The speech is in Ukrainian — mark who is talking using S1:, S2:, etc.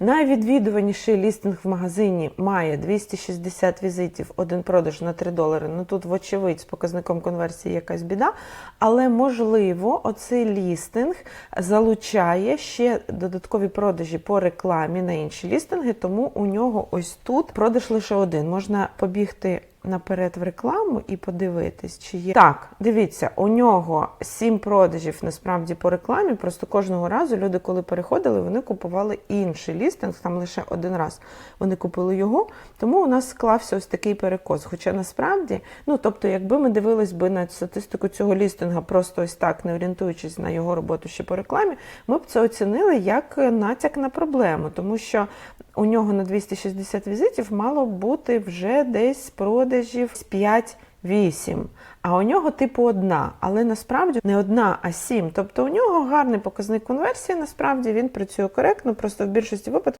S1: Найвідвідуваніший лістинг в магазині має 260 візитів, один продаж на 3 долари. Ну тут, вочевидь, з показником конверсії якась біда. Але можливо, оцей лістинг залучає ще додаткові продажі по рекламі на інші лістинги, тому у нього ось тут продаж лише один. Можна побігти наперед в рекламу і подивитись, чи є. Так, дивіться, у нього сім продажів насправді по рекламі. Просто кожного разу люди, коли переходили, вони купували інший лістинг, там лише один раз вони купили його. Тому у нас склався ось такий перекос. Хоча насправді, ну тобто, якби ми дивились би на статистику цього лістинга, просто ось так, не орієнтуючись на його роботу ще по рекламі, ми б це оцінили як натяк на проблему, тому що у нього на 260 візитів мало бути вже десь продажів 5-8. А у нього типу одна, але насправді не одна, а сім. Тобто у нього гарний показник конверсії. Насправді він працює коректно, просто в більшості випадків.